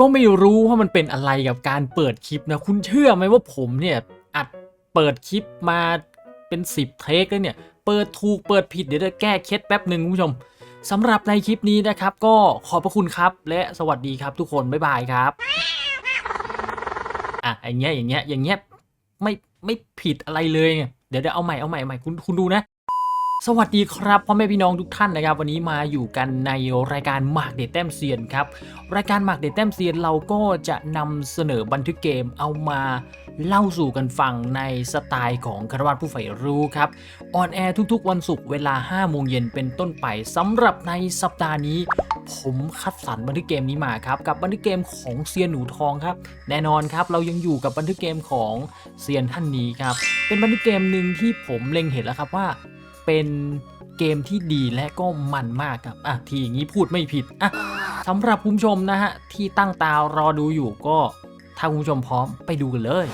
ก็ไม่รู้ว่ามันเป็นอะไรกับการเปิดคลิปนะ คุณเชื่อไหมว่าผมเนี่ยอัดเปิดคลิปมาเป็น10เทคแล้วเนี่ย เปิดถูกเปิดผิดเดี๋ยวจะแก้เคล็ดแป๊บหนึ่งคุณผู้ชมสำหรับในคลิปนี้นะครับ ก็ขอบพระคุณครับ และสวัสดีครับทุกคน บ๊ายบายครับอะอย่างเงี้ยอย่างเงี้ยอย่างเงี้ยไม่ไม่ผิดอะไรเลยเนี่ยเดี๋ยวเดี๋ยวเอาใหม่เอาใหม่ใหม่คุณคุณดูนะ สวัสดีครับพ่อแม่พี่น้องทุกท่านนะครับ วันนี้มาอยู่กันในรายการหมากเด็ดแต้มเซียนครับ รายการหมากเด็ดแต้มเซียนเราก็จะนำเสนอบันทึกเกมเอามาเล่าสู่กันฟังในสไตล์ของคารวาสผู้ใฝ่รู้ครับออนแอร์ทุกๆ วันศุกร์เวลา5โมงเย็นเป็นต้นไปสำหรับในสัปดาห์นี้ ผมคัดสรรบันทึกเกมนี้มาครับกับบันทึกเกมของเซียนหนูทองครับ แน่นอนครับเรายังอยู่กับบันทึกเกมของเซียนท่านนี้ครับเป็นบันทึกเกมหนึ่งที่ผมเล็งเห็นแล้วครับว่า เป็นเกมที่ดีและก็มันมากครับอะทีอย่างนี้พูดไม่ผิดอะสำหรับคุณผู้ชมนะฮะที่ตั้งตารอดูอยู่ก็ถ้าคุณผู้ชมพร้อมไปดูกันเลย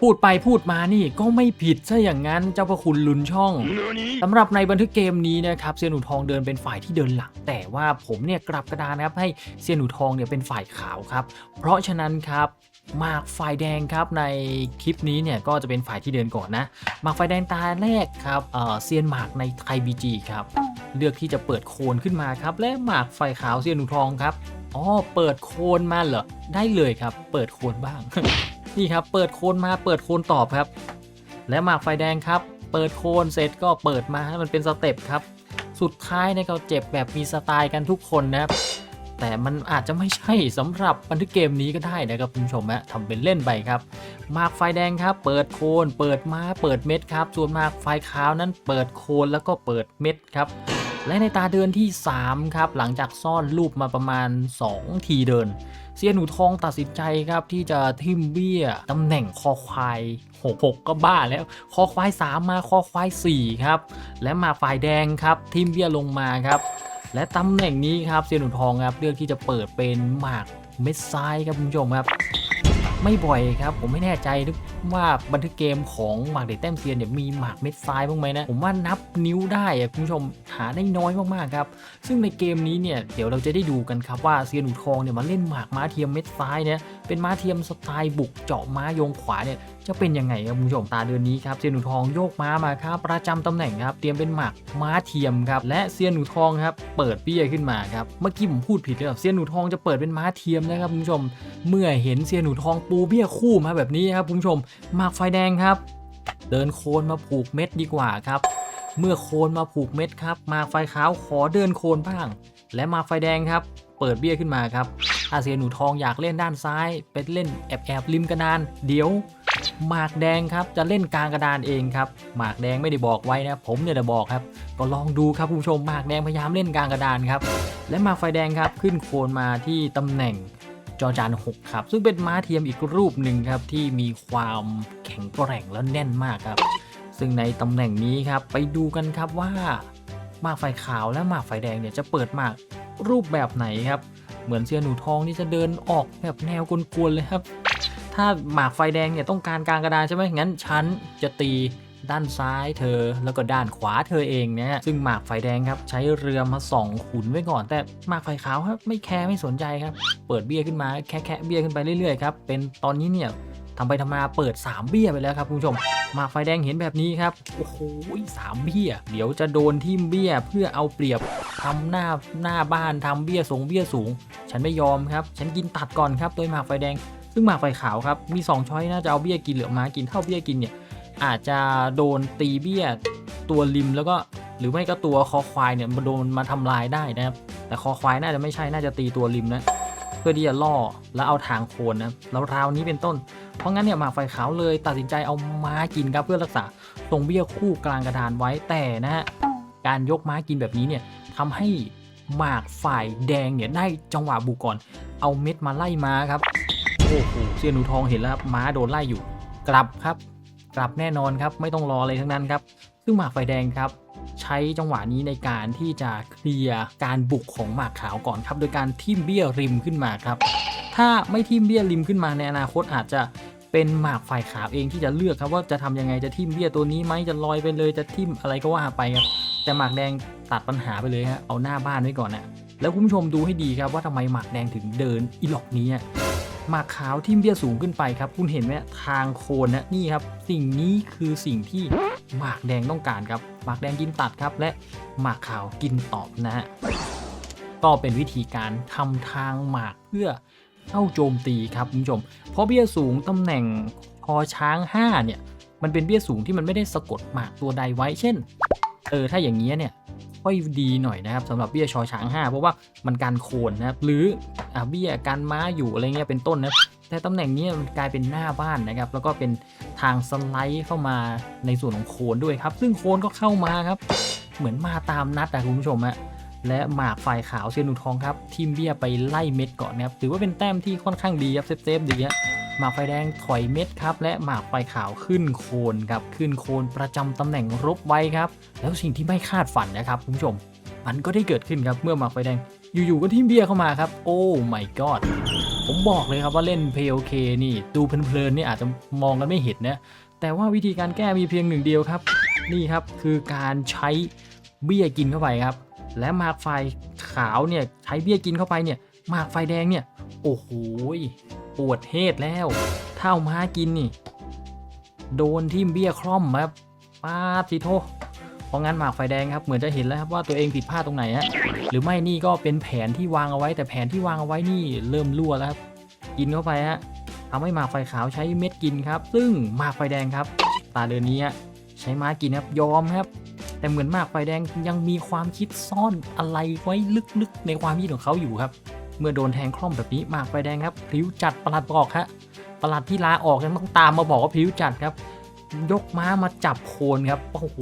พูดไปพูดมานี่ก็ไม่ผิดซะอย่างนั้นเจ้าพระคุณลุนช่องสำหรับในบันทึกเกมนี้นะครับเซียนหนูทองเดินเป็นฝ่ายที่เดินหลัง แต่ว่าผมเนี่ยกลับกระดานนะครับให้เซียนหนูทองเนี่ยเป็นฝ่ายขาวครับ เพราะฉะนั้นครับหมากฝ่ายแดงครับในคลิปนี้เนี่ยก็จะเป็นฝ่ายที่เดินก่อนนะหมากฝ่ายแดงตาแรกครับเอ่อเซียนหมากในไทยบีจีครับเลือกที่จะเปิดโคนขึ้นมาครับ และหมากฝ่ายขาวเซียนหนูทองครับอ๋อเปิดโคนมาเหรอได้เลยครับ เปิดโคนบ้าง นี่ครับเปิดโคนมาเปิดโคนตอบครับ และหมากไฟแดงครับ เปิดโคนเสร็จก็เปิดมาให้มันเป็นสเต็ปครับ สุดท้ายเนี่ยก็เจ็บแบบมีสไตล์กันทุกคนนะครับแต่มันอาจจะไม่ใช่สำหรับบันทึกเกมนี้ก็ได้นะครับคุณผู้ชมฮะทำเป็นเล่นไปครับหมากไฟแดงครับ เปิดโคน เปิดมาเปิดเม็ดครับ ส่วนหมากไฟขาวนั้นเปิดโคนแล้วก็เปิดเม็ดครับ และในตาเดินที่ 3 ครับ หลังจากซ่อนรูปมาประมาณ 2 ทีเดิน เซียนหนูทองตัดสินใจครับที่จะทิมเบี้ยตำแหน่งคอควาย6 6ก็บ้าแล้ว คอควาย 3 มาคอควาย 4 ครับ และมาฝ่ายแดงครับ ทิมเบี้ยลงมาครับ และตำแหน่งนี้ครับเซียนหนูทองครับเลือกที่จะเปิดเป็นหมากเม็ดซ้ายครับคุณผู้ชมครับ ไม่บ่อยครับ ผมไม่แน่ใจว่าบันทึกเกมของหมากเด็ดแต้มเซียนเนี่ยมีหมากเม็ดทรายบ้างไหมนะ ผมว่านับนิ้วได้อะคุณผู้ชมหาได้น้อยมากๆครับ ซึ่งในเกมนี้เนี่ยเดี๋ยวเราจะได้ดูกันครับว่าเซียนหนูทองเนี่ยมาเล่นหมากม้าเทียมเม็ดทรายเนี่ยเป็นม้าเทียมสไตล์บุกเจาะม้ายงขวาเนี่ย จะเป็นยังไงครับคุณผู้ชมตาเดือนนี้ครับเซียนหนูทองโยกม้ามาครับประจำตำแหน่งครับเตรียมเป็นหมากม้าเทียมครับและเซียนหนูทองครับเปิดเบี้ยขึ้นมาครับเมื่อกี้ผมพูดผิดเลยครับเซียนหนูทองจะเปิดเป็นม้าเทียมนะครับคุณผู้ชม เมื่อเห็นเซียนหนูทองปูเบี้ยคู่มาแบบนี้ครับคุณผู้ชมหมากไฟแดงครับ เดินโคนมาผูกเม็ดดีกว่าครับเมื่อโคนมาผูกเม็ดครับหมากไฟขาวขอเดินโคนบ้าง และหมากไฟแดงครับ เปิดเบี้ยขึ้นมาครับ ถ้าเซียนหนูทองอยากเล่นด้านซ้าย เป็นเล่นแอบแอบริมกระดาน เดี๋ยว หมากแดงครับจะเล่นกลางกระดานเองครับ หมากแดงไม่ได้บอกไว้นะผมเนี่ยจะบอกครับ ก็ลองดูครับคุณผู้ชมหมากแดงพยายามเล่นกลางกระดานครับ และหมากไฟแดงครับขึ้นโคนมาที่ตำแหน่งจอจาน6ครับ ซึ่งเป็นม้าเทียมอีกรูปหนึ่งครับ ที่มีความแข็งแกร่งและแน่นมากครับ ซึ่งในตำแหน่งนี้ครับ ไปดูกันครับว่าหมากไฟขาวและหมากไฟแดงเนี่ยจะเปิดหมากรูปแบบไหนครับ เหมือนเซียนหนูทองนี่จะเดินออกแบบแนวกวนๆเลยครับ ถ้าหมากไฟแดงเนี่ยต้องการกลางกระดานใช่ไหมงั้นฉันจะตีด้านซ้ายเธอแล้วก็ด้านขวาเธอเองนะฮะซึ่งหมากไฟแดงครับใช้เรือมาส่องขุนไว้ก่อน แต่หมากไฟขาวครับไม่แคร์ไม่สนใจครับ เปิดเบี้ยขึ้นมาแค่แค่เบี้ยขึ้นไปเรื่อยๆครับเป็นตอนนี้เนี่ย ทำไปทำมาเปิด 3 เบี้ยไปแล้วครับคุณผู้ชมหมากไฟแดงเห็นแบบนี้ครับ โอ้โหสามเบี้ย เดี๋ยวจะโดนทิ่มเบี้ยเพื่อเอาเปรียบทำหน้าหน้าบ้านทำเบี้ยสูงเบี้ยสูง ฉันไม่ยอมครับ ฉันกินตัดก่อนครับโดยหมากไฟแดง ซึ่งหมากไฟขาวครับ มี 2 ช้อยนะจะเอาเบี้ยกินหรือมากินเท่าเบี้ยกินเนี่ย อาจจะโดนตีเบี้ยตัวริมแล้วก็หรือไม่ก็ตัวคอควายเนี่ยมาโดนมาทำลายได้นะครับ แต่คอควายน่าจะไม่ใช่น่าจะตีตัวริมนะ เพื่อที่จะล่อแล้วเอาทางโคนนะแล้วราวนี้เป็นต้น เพราะงั้นเนี่ยหมากไฟขาวเลยตัดสินใจเอาม้ากินครับเพื่อรักษาตรงเบี้ยคู่กลางกระดานไว้แต่นะฮะการยกม้ากินแบบนี้เนี่ยทำให้หมากฝ่ายแดงเนี่ยได้จังหวะบุกก่อน เอาเม็ดมาไล่ม้าครับโอ้โหเซียนหนูทองเห็นแล้วครับม้าโดนไล่อยู่ กลับครับ กลับแน่นอนครับไม่ต้องรออะไรทั้งนั้นครับ ซึ่งหมากไฟแดงครับ ใช้จังหวะนี้ในการที่จะเคลียร์การบุกของหมากขาวก่อนครับ โดยการทิ่มเบี้ยริมขึ้นมาครับ ถ้าไม่ทิมเบี้ยริมขึ้นมาในอนาคตอาจจะ เป็นหมากฝ่ายขาวเองที่จะเลือกครับว่าจะทำยังไงจะทิมเบี้ยตัวนี้ไหมจะลอยไปเลยจะทิมอะไรก็ว่าไปครับแต่หมากแดงตัดปัญหาไปเลยฮะเอาหน้าบ้านไว้ก่อนนะแล้วคุณผู้ชมดูให้ดีครับว่าทำไมหมากแดงถึงเดินอีหลอกนี้หมากขาวทิมเบี้ยสูงขึ้นไปครับ คุณเห็นไหมทางโคนนะนี่ครับ สิ่งนี้คือสิ่งที่หมากแดงต้องการครับหมากแดงกินตัดครับ และหมากขาวกินตอบนะฮะก็เป็นวิธีการทำทางหมากเพื่อ เข้าโจมตีครับคุณผู้ชม เพราะเบี้ยสูงตำแหน่งคอช้าง5เนี่ยมันเป็นเบี้ยสูงที่มันไม่ได้สะกดหมากตัวใดไว้ เช่น เออถ้าอย่างนี้เนี่ยค่อยดีหน่อยนะครับสำหรับเบี้ยชอช้าง 5 เพราะว่ามันการโคนนะครับหรืออ่าเบี้ยการม้าอยู่อะไรเงี้ยเป็นต้นนะแต่ตำแหน่งนี้มันกลายเป็นหน้าบ้านนะครับ แล้วก็เป็นทางสไลด์เข้ามาในส่วนของโคนด้วยครับ ซึ่งโคนก็เข้ามาครับ เหมือนมาตามนัดอะคุณผู้ชมอะ และหมากฝ่ายขาวเซียนหนูทองครับทีมเบี้ยไปไล่เม็ดก่อนนะครับถือว่าเป็นแต้มที่ค่อนข้างดีครับเซฟๆดีฮะหมากไฟแดงถอยเม็ดครับ และหมากไฟขาวขึ้นโคนครับขึ้นโคนประจำตำแหน่งรบไว้ครับ แล้วสิ่งที่ไม่คาดฝันนะครับคุณผู้ชม มันก็ได้เกิดขึ้นครับเมื่อหมากไฟแดง อยู่ๆก็ทีมเบี้ยเข้ามาครับ โอ้ my god ผมบอกเลยครับว่าเล่น PLK นี่ ดูเพลินๆนี่อาจจะมองกันไม่เห็นนะแต่ว่าวิธีการแก้มีเพียงหนึ่งเดียวครับ นี่ครับคือการใช้เบี้ยกินเข้าไปครับ และหมากไฟขาวเนี่ยใช้เบี้ยกินเข้าไปเนี่ยหมากไฟแดงเนี่ย โอ้โหปวดเทศแล้วเท่าม้ากินนี่ โดนทิมเบี้ยคล่อมครับป้าสิโทเพราะงั้นหมากไฟแดงครับเหมือนจะเห็นแล้วครับว่าตัวเองผิดพลาดตรงไหนฮะหรือไม่นี่ก็เป็นแผนที่วางเอาไว้ แต่แผนที่วางเอาไว้นี่เริ่มรั่วแล้วครับกินเข้าไปฮะทำให้หมากไฟขาวใช้เม็ดกินครับ ซึ่งหมากไฟแดงครับ ตาเดือนนี้ฮะใช้ม้ากินครับยอมครับ แต่เหมือนมากไฟแดงยังมีความคิดซ่อนอะไรไว้ลึกๆ ในความคิดของเขาอยู่ครับ เมื่อโดนแทงคล่อมแบบนี้มากไฟแดงครับพลิ้วจัดประหลัดบอกฮะประหลัดที่ลาออกยังต้องตามมาบอกว่าพลิ้วจัดครับ ยกม้ามาจับโคนครับโอ้โห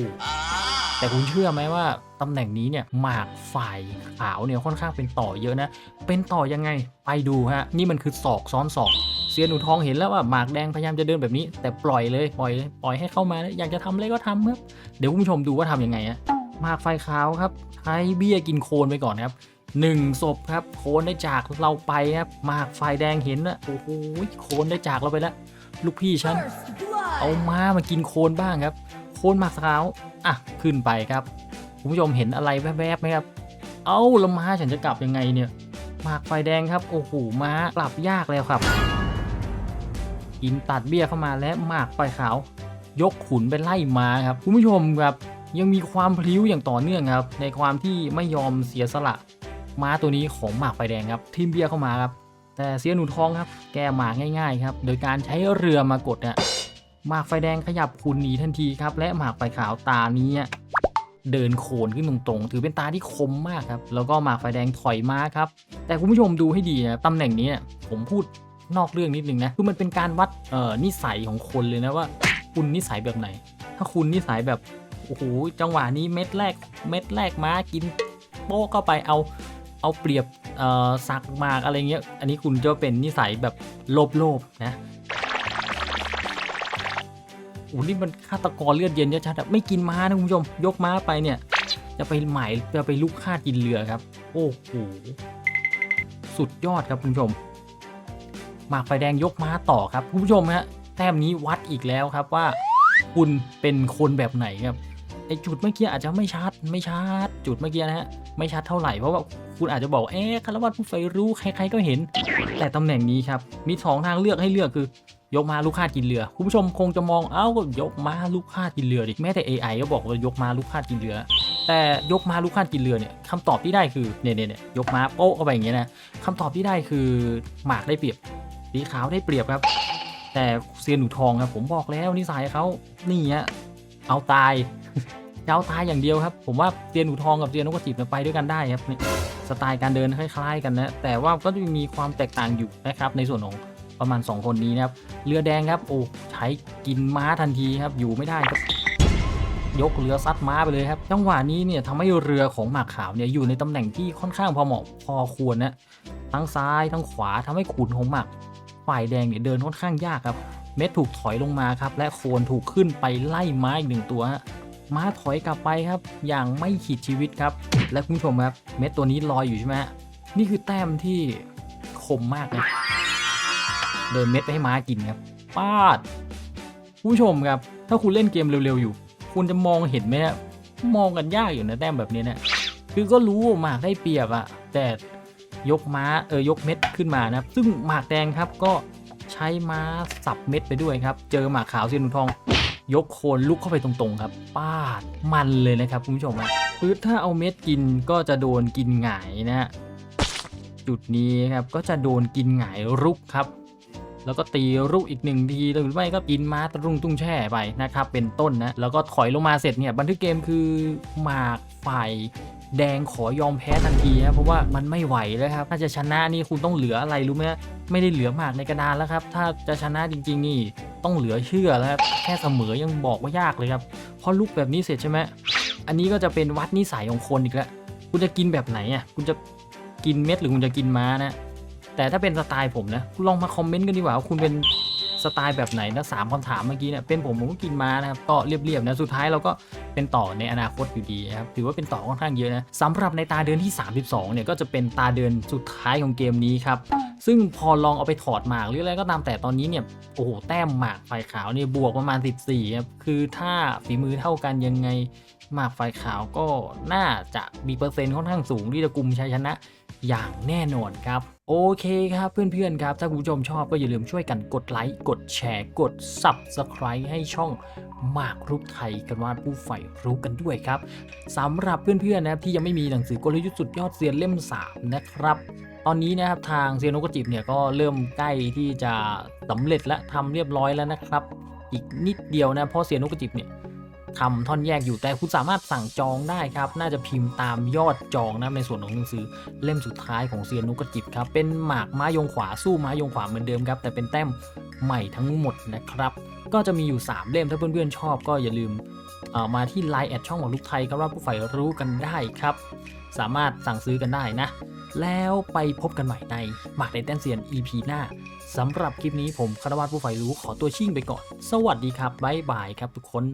แต่คุณเชื่อไหมว่าตำแหน่งนี้เนี่ยหมากฝ่ายขาวเนี่ยค่อนข้างเป็นต่อเยอะนะ เป็นต่อยังไงไปดูฮะ นี่มันคือศอกซ้อนศอก ซียนหนูทองเห็นแล้วว่าหมากแดงพยายามจะเดินแบบนี้ แต่ปล่อยเลยปล่อยเลยปล่อยให้เข้ามาอยากจะทำอะไรก็ทำครับเดี๋ยวคุณผู้ชมดูว่าทำยังไงฮะหมากไฟขาวครับ ใช้เบี้ยกินโคนไปก่อนครับหนึ่งศพครับโคนได้จากเราไปครับหมากไฟแดงเห็นนะโอ้โหโคนได้จากเราไปแล้วลูกพี่ฉันเอาม้ามากินโคนบ้างครับ โคนหมากขาวอะขึ้นไปครับคุณผู้ชมเห็นอะไรแวบๆไหมครับ เอ้าแล้วม้าฉันจะกลับยังไงเนี่ยหมากไฟแดงครับ โอ้โหม้ากลับยากแล้วครับ กินตัดเบี้ยเข้ามาและหมากไฟขาว ยกขุนไปไล่มาครับคุณผู้ชมครับยังมีความพลิ้วอย่างต่อเนื่องครับ ในความที่ไม่ยอมเสียสละม้าตัวนี้ของหมากไฟแดงครับทิมเบี้ยเข้ามาครับ แต่เสียหนูทองครับ แก้หมากง่ายๆครับ โดยการใช้เรือมากดเนี่ยหมากไฟแดงขยับขุนหนีทันทีครับ และหมากไฟขาวตานี้เดินโขนขึ้นตรงๆ ถือเป็นตาที่คมมากครับ แล้วก็หมากไฟแดงถอยมาครับ แต่คุณผู้ชมดูให้ดีนะตำแหน่งนี้ผมพูด นอกเรื่องนิดนึงนะคือมันเป็นการวัดเอ่อนิสัยของคนเลยนะว่า คุณนิสัยแบบไหน ถ้าคุณนิสัยแบบโอ้โหจังหวะนี้เม็ดแรกเม็ดแรกม้ากินโป๊ะเข้าไปเอาเอาเปรียบเอ่อสักมากอะไรเงี้ย อันนี้คุณจะเป็นนิสัยแบบโลภโลภนะโอ้นี่มันฆาตกรเลือดเย็นชัดๆไม่กินม้านะคุณผู้ชมยกม้าไปเนี่ยจะไปหมายจะไปลุกฆ่ากินเรือครับ โอ้โหสุดยอดครับคุณผู้ชม หมากไฟแดงยกม้าต่อครับคุณผู้ชมฮะแต้มนี้วัดอีกแล้วครับว่า คุณเป็นคนแบบไหนครับไอจุดเมื่อกี้อาจจะไม่ชัดไม่ชัดจุดเมื่อกี้นะฮะไม่ชัดเท่าไหร่เพราะว่าคุณอาจจะบอกเอ๊ะคารวัตผู้ไฟรู้ใครๆก็เห็น แต่ตำแหน่งนี้ครับมีสองทางเลือกให้เลือกคือยกม้าลูกคากินเรือ คุณผู้ชมคงจะมองเอ้าก็ยกม้าลูกคากินเรือดิแม้แต่ AI ก็บอกว่ายกม้าลูกคากินเรือ แต่ยกม้าลูกคากินเรือเนี่ยคำตอบที่ได้คือเนี่ยเนี่ยเนยกม้าโป๊ะเข้าไปอย่างเงี้ยนะคำตอบที่ได้คือหมากได้เปรียบ สีขาวได้เปรียบครับ แต่เซียนหนูทองครับ ผมบอกแล้วนิสัยเขานี่ฮะเอาตายเอาตายอย่างเดียวครับ ผมว่าเซียนหนูทองกับเซียนนกกระจิบไปด้วยกันได้ครับนี่สไตล์การเดินคล้ายๆกันนะแต่ว่าก็จะมีความแตกต่างอยู่นะครับ ในส่วนของประมาณ 2 คนนี้นะครับเรือแดงครับโอ้ใช้กินม้าทันทีครับอยู่ไม่ได้ครับ ยกเรือซัดม้าไปเลยครับจังหวะนี้เนี่ยทำให้เรือของหมากขาวเนี่ยอยู่ในตำแหน่งที่ค่อนข้างพอเหมาะพอควรนะทั้งซ้ายทั้งขวาทำให้ขุนของหมากฝ่ายแดงเนี่ยเดินค่อนข้างยากครับ เม็ดถูกถอยลงมาครับ และโคนถูกขึ้นไปไล่ม้าอีกหนึ่งตัวม้าถอยกลับไปครับ อย่างไม่ขีดชีวิตครับ และคุณผู้ชมครับ เม็ดตัวนี้ลอยอยู่ใช่ไหมฮะนี่คือแต้มที่คมมากนะเดินเม็ดไปให้ม้ากินครับปาด ผู้ชมครับ ถ้าคุณเล่นเกมเร็วๆอยู่ คุณจะมองเห็นไหมเนี่ยมองกันยากอยู่นะแต้มแบบนี้เนี่ยคือก็รู้ว่าหมากได้เปรียบอะแต่ยกม้าเออยกเม็ดขึ้นมานะครับ ซึ่งหมากแดงครับก็ใช้ม้าสับเม็ดไปด้วยครับ เจอหมากขาวเซียนหนูทอง ยกโคนลุกเข้าไปตรงๆครับป้าดมันเลยนะครับคุณผู้ชมครับคือถ้าเอาเม็ดกินก็จะโดนกินหงายนะฮะจุดนี้ครับก็จะโดนกินหงายรุกครับ แล้วก็ตีรุกอีกหนึ่งทีหรือไม่ก็กินม้าตรุ่งตุ้งแช่ไปนะครับเป็นต้นนะแล้วก็ถอยลงมาเสร็จเนี่ยบันทึกเกมคือหมากฝ่ายแดงขอยอมแพ้ทันทีนะเพราะว่ามันไม่ไหวแล้วครับ ถ้าจะชนะนี่คุณต้องเหลืออะไรรู้ไหมไม่ได้เหลือหมากในกระดานแล้วครับ ถ้าจะชนะจริง ๆ นี่ต้องเหลือเชื่อแล้วครับแค่เสมอยังบอกว่ายากเลยครับเพราะลุกแบบนี้เสร็จใช่ไหมอันนี้ก็จะเป็นวัดนิสัยของคนอีกแล้วคุณจะกินแบบไหนอะคุณจะกินเม็ดหรือคุณจะกินม้านะ แต่ถ้าเป็นสไตล์ผมนะคุณลองมาคอมเมนต์กันดีกว่าว่าคุณเป็นสไตล์แบบไหนนะสามคำถามเมื่อกี้เนี่ยเป็นผมผมก็กินมานะครับก็เรียบๆนะสุดท้ายเราก็เป็นต่อในอนาคตอยู่ดีนะครับถือว่าเป็นต่อค่อนข้างเยอะนะสำหรับในตาเดือนที่ 32เนี่ยก็จะเป็นตาเดือนสุดท้ายของเกมนี้ครับซึ่งพอลองเอาไปถอดหมากหรืออะไรก็ตามแต่ตอนนี้เนี่ยโอ้โหแต้มหมากไฟขาวเนี่ยบวกประมาณ 14ครับคือถ้าฝีมือเท่ากันยังไงหมากไฟขาวก็น่าจะมีเปอร์เซ็นต์ค่อนข้างสูงที่จะกุมชัยชนะ อย่างแน่นอนครับ โอเคครับเพื่อนๆครับ ถ้าคุณผู้ชมชอบก็อย่าลืมช่วยกันกดไลค์กดแชร์กด Subscribe ให้ช่องมากรุกไทยกันว่าผู้ใฝ่รู้กันด้วยครับสำหรับเพื่อนๆนะครับที่ยังไม่มีหนังสือกลยุทธ์สุดยอดเซียนเล่ม 3 นะครับตอนนี้นะครับทางเซียนนกกจิบเนี่ยก็เริ่มใกล้ที่จะสำเร็จและทำเรียบร้อยแล้วนะครับ อีกนิดเดียวนะเพราะเซียนนกกจิบเนี่ย ทำท่อนแยกอยู่แต่คุณสามารถสั่งจองได้ครับ น่าจะพิมพ์ตามยอดจองนะในส่วนของหนังสือเล่มสุดท้ายของเซียนนุกจิบครับ เป็นหมากม้ายงขวาสู้ม้ายงขวาเหมือนเดิมครับ แต่เป็นแต้มใหม่ทั้งหมดนะครับ ก็จะมีอยู่ 3 เล่มถ้าเพื่อนๆชอบก็อย่าลืมมาที่ไลน์แอดช่องของลูกไทยครับว่าผู้ใฝ่รู้กันได้ครับ สามารถสั่งซื้อกันได้นะ แล้วไปพบกันใหม่ในหมากในแต้นเซียน EP หน้าสำหรับคลิปนี้ผมคารวาสผู้ใฝ่รู้ขอตัวชิ่งไปก่อน สวัสดีครับบ๊ายบายครับทุกคน